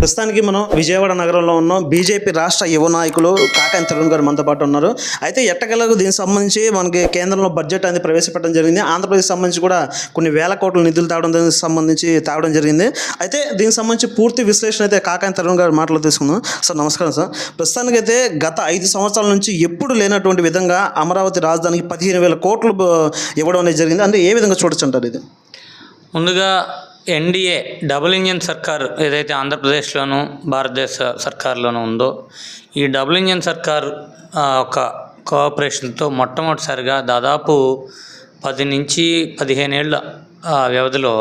ప్రస్తుతానికి మనం విజయవాడ నగరంలో ఉన్నాం. బీజేపీ రాష్ట్ర యువ నాయకులు కాకాని తరుణ్ గారు మనతో పాటు ఉన్నారు. అయితే ఎట్టగలకు దీనికి సంబంధించి మనకి కేంద్రంలో బడ్జెట్ అనేది ప్రవేశపెట్టడం జరిగింది. ఆంధ్రప్రదేశ్ సంబంధించి కూడా కొన్ని వేల కోట్ల నిధులు తాగడం దానికి సంబంధించి తాగడం జరిగింది. అయితే దీనికి సంబంధించి పూర్తి విశ్లేషణ అయితే కాకాని తరుణ్ గారు మాటలు తీసుకుందాం. సార్ నమస్కారం సార్. ప్రస్తుతానికైతే గత ఐదు సంవత్సరాల నుంచి ఎప్పుడు లేనటువంటి విధంగా అమరావతి రాజధానికి పదిహేను వేల కోట్లు ఇవ్వడం అనేది జరిగింది. అంటే ఏ విధంగా చూడొచ్చు అంటారు ఇది? ముందుగా ఎన్డీఏ డబుల్ ఇంజన్ సర్కార్ ఏదైతే ఆంధ్రప్రదేశ్లోను భారతదేశ సర్కార్లోనూ ఉందో ఈ డబుల్ ఇంజన్ సర్కార్ ఒక కోఆపరేషన్తో మొట్టమొదటిసారిగా దాదాపు పది నుంచి పదిహేనేళ్ళ వ్యవధిలో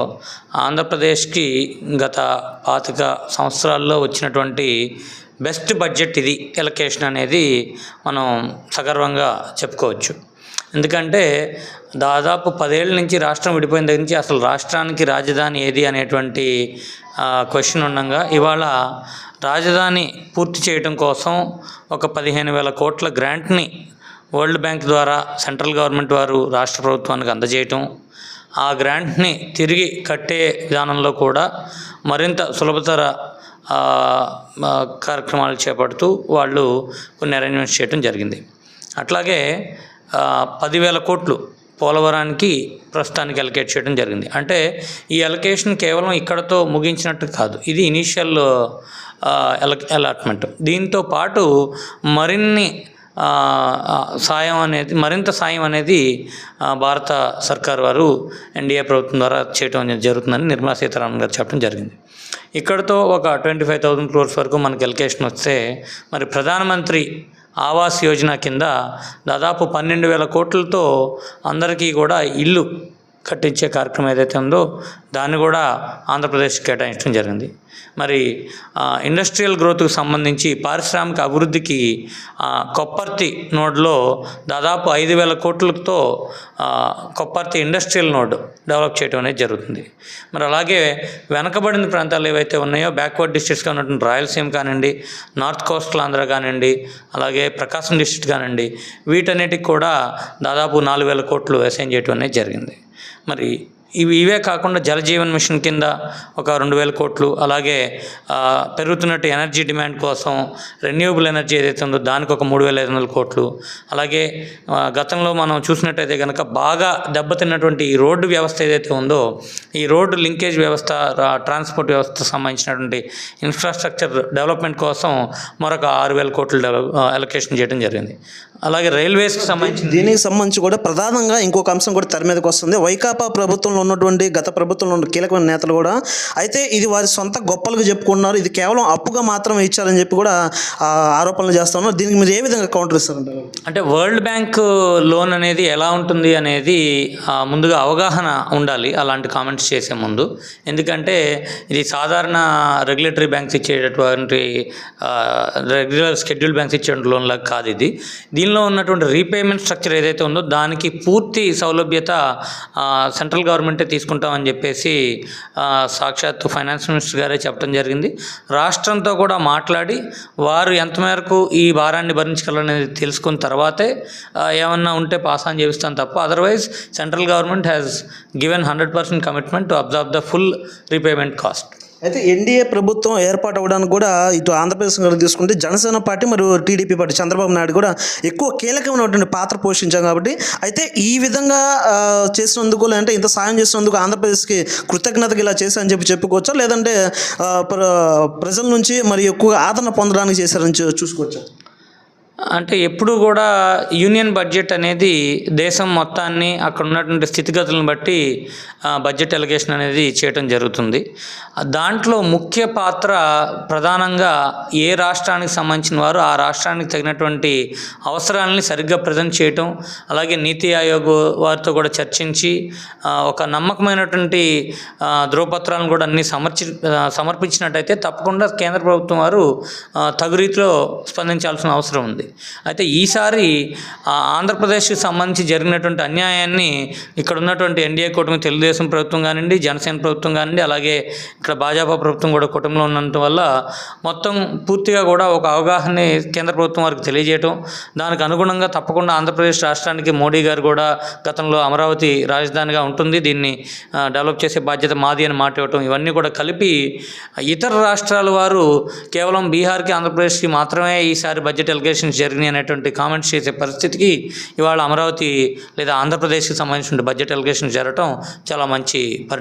ఆంధ్రప్రదేశ్కి గత పాతిక సంవత్సరాల్లో వచ్చినటువంటి బెస్ట్ బడ్జెట్ ఇది ఎలకేషన్ అనేది మనం సగర్వంగా చెప్పుకోవచ్చు. ఎందుకంటే దాదాపు పదేళ్ళ నుంచి రాష్ట్రం విడిపోయిన దగ్గర నుంచి అసలు రాష్ట్రానికి రాజధాని ఏది అనేటువంటి క్వశ్చన్ ఉండగా ఇవాళ రాజధాని పూర్తి చేయడం కోసం ఒక పదిహేను వేల కోట్ల గ్రాంట్ని వరల్డ్ బ్యాంక్ ద్వారా సెంట్రల్ గవర్నమెంట్ వారు రాష్ట్ర ప్రభుత్వానికి అందజేయటం ఆ గ్రాంట్ని తిరిగి కట్టే విధానంలో కూడా మరింత సులభతర కార్యక్రమాలు చేపడుతూ వాళ్ళు కొన్ని అరేంజ్మెంట్స్ చేయడం జరిగింది. అట్లాగే పదివేల కోట్లు పోలవరానికి ప్రస్తుతానికి అలకేట్ చేయడం జరిగింది. అంటే ఈ అలకేషన్ కేవలం ఇక్కడతో ముగించినట్టు కాదు. ఇది ఇనీషియల్ అలాట్మెంట్ దీంతో పాటు మరిన్ని సాయం అనేది మరింత సాయం అనేది భారత సర్కార్ వారు ఎన్డీఏ ప్రభుత్వం ద్వారా చేయడం అనేది జరుగుతుందని నిర్మలా సీతారామన్ గారు చెప్పడం జరిగింది. ఇక్కడతో ఒక ట్వంటీ ఫైవ్ థౌసండ్ క్రోర్స్ వరకు మనకి ఎలికేషన్ వస్తే మరి ప్రధానమంత్రి ఆవాస్ యోజన కింద దాదాపు పన్నెండు వేల కోట్లతో అందరికీ కూడా ఇల్లు కట్టించే కార్యక్రమం ఏదైతే ఉందో దాన్ని కూడా ఆంధ్రప్రదేశ్ కేటాయించడం జరిగింది. మరి ఇండస్ట్రియల్ గ్రోత్కు సంబంధించి పారిశ్రామిక అభివృద్ధికి కొప్పర్తి నోడ్లో దాదాపు ఐదు వేల కోట్లతో కొప్పర్తి ఇండస్ట్రియల్ నోడ్ డెవలప్ చేయడం అనేది జరుగుతుంది. మరి అలాగే వెనకబడిన ప్రాంతాలు ఏవైతే ఉన్నాయో బ్యాక్వర్డ్ డిస్ట్రిక్ట్స్గా ఉన్నటువంటి రాయలసీమ కానివ్వండి నార్త్ కోస్టల్ ఆంధ్ర కానివ్వండి అలాగే ప్రకాశం డిస్ట్రిక్ట్ కానివ్వండి వీటన్నిటికి కూడా దాదాపు నాలుగు వేల కోట్లు అసైన్ చేయడం అనేది జరిగింది. మరి ఇవి ఇవే కాకుండా జలజీవన్ మిషన్ కింద ఒక రెండు వేల కోట్లు అలాగే పెరుగుతున్నట్టు ఎనర్జీ డిమాండ్ కోసం రెన్యూబుల్ ఎనర్జీ ఏదైతే ఉందో దానికి ఒక మూడు వేల ఐదు వందల కోట్లు. అలాగే గతంలో మనం చూసినట్టయితే కనుక బాగా దెబ్బతిన్నటువంటి ఈ రోడ్డు వ్యవస్థ ఏదైతే ఉందో ఈ రోడ్డు లింకేజ్ వ్యవస్థ ట్రాన్స్పోర్ట్ వ్యవస్థ సంబంధించినటువంటి ఇన్ఫ్రాస్ట్రక్చర్ డెవలప్మెంట్ కోసం మరొక ఆరు వేల కోట్లు డెవలప్ అలొకేషన్ చేయడం జరిగింది. అలాగే రైల్వేస్కి సంబంధించి దీనికి సంబంధించి కూడా ప్రధానంగా ఇంకొక అంశం కూడా తెర మీదకి వస్తుంది. వైకాపా ప్రభుత్వంలో ఉన్నటువంటి గత ప్రభుత్వంలో ఉన్న కీలకమైన నేతలు కూడా అయితే ఇది వారి సొంత గొప్పలుగా చెప్పుకున్నారు ఇది కేవలం అప్పుగా మాత్రమే ఇచ్చారని చెప్పి కూడా ఆరోపణలు చేస్తా ఉన్నారు. దీనికి మీరు ఏ విధంగా కౌంటర్ ఇస్తారంటారు అంటే వరల్డ్ బ్యాంక్ లోన్ అనేది ఎలా ఉంటుంది అనేది ముందుగా అవగాహన ఉండాలి అలాంటి కామెంట్స్ చేసే ముందు. ఎందుకంటే ఇది సాధారణ రెగ్యులేటరీ బ్యాంక్స్ ఇచ్చేటటువంటి రెగ్యులర్ షెడ్యూల్ బ్యాంక్స్ ఇచ్చే లోన్ లాగా కాదు ఇది. దీనిలో ఉన్నటువంటి రీపేమెంట్ స్ట్రక్చర్ ఏదైతే ఉందో దానికి పూర్తి సౌలభ్యత సెంట్రల్ గవర్నమెంటే తీసుకుంటామని చెప్పేసి సాక్షాత్తు ఫైనాన్స్ మినిస్టర్ గారే చెప్పడం జరిగింది. రాష్ట్రంతో కూడా మాట్లాడి వారు ఎంత మేరకు ఈ భారాన్ని భరించగలనేది తెలుసుకున్న తర్వాతే ఏమన్నా ఉంటే పాస్ ఆన్ చేపిస్తాం తప్ప otherwise central government has given hundred percent commitment to observe the full repayment cost అయితే ఎన్డీఏ ప్రభుత్వం ఏర్పాటు అవ్వడానికి కూడా ఇటు ఆంధ్రప్రదేశ్ తీసుకుంటే జనసేన పార్టీ మరియు టీడీపీ పార్టీ చంద్రబాబు నాయుడు కూడా ఎక్కువ కీలకమైనటువంటి పాత్ర పోషించాం కాబట్టి అయితే ఈ విధంగా చేసినందుకు లేదంటే ఇంత సాయం చేసినందుకు ఆంధ్రప్రదేశ్కి కృతజ్ఞతగా ఇలా చేశారని చెప్పి చెప్పుకోవచ్చా? లేదంటే ప్ర- ప్రజల నుంచి మరి ఎక్కువ ఆదరణ పొందడానికి చేశారని చూసుకోవచ్చా? అంటే ఎప్పుడు కూడా యూనియన్ బడ్జెట్ అనేది దేశం మొత్తాన్ని అక్కడ ఉన్నటువంటి స్థితిగతులను బట్టి బడ్జెట్ ఎలిగేషన్ అనేది చేయటం జరుగుతుంది. దాంట్లో ముఖ్య పాత్ర ప్రధానంగా ఏ రాష్ట్రానికి సంబంధించిన వారు ఆ రాష్ట్రానికి తగినటువంటి అవసరాలని సరిగ్గా ప్రజెంట్ చేయటం అలాగే నీతి ఆయోగ్ వారితో కూడా చర్చించి ఒక నమ్మకమైనటువంటి ధ్రువపత్రాలను కూడా అన్ని సమర్చి సమర్పించినట్టయితే తప్పకుండా కేంద్ర ప్రభుత్వం వారు తగు రీతిలో స్పందించాల్సిన అవసరం ఉంది. అయితే ఈసారి ఆ ఆంధ్రప్రదేశ్కి సంబంధించి జరిగినటువంటి అన్యాయాన్ని ఇక్కడ ఉన్నటువంటి ఎన్డీఏ కూటమి తెలుగుదేశం ప్రభుత్వం కానివ్వండి జనసేన ప్రభుత్వం కానివ్వండి అలాగే ఇక్కడ భాజపా ప్రభుత్వం కూడా కుటుంబంలో ఉన్నందు వల్ల మొత్తం పూర్తిగా కూడా ఒక అవగాహనని కేంద్ర ప్రభుత్వం వారికి తెలియజేయటం. దానికి అనుగుణంగా తప్పకుండా ఆంధ్రప్రదేశ్ రాష్ట్రానికి మోడీ గారు కూడా గతంలో అమరావతి రాజధానిగా ఉంటుంది. దీన్ని డెవలప్ చేసే బాధ్యత మాది అని మాట ఇవ్వటం. ఇవన్నీ కూడా కలిపి ఇతర రాష్ట్రాల వారు కేవలం బీహార్కి ఆంధ్రప్రదేశ్కి మాత్రమే ఈసారి బడ్జెట్ ఎలిగేషన్స్ జరిగినాయి అనేటువంటి కామెంట్స్ చేసే పరిస్థితికి ఇవాళ అమరావతి లేదా ఆంధ్రప్రదేశ్కి సంబంధించిన బడ్జెట్ ఎలిగేషన్స్ జరగటం చాలా మంచి పరిణామం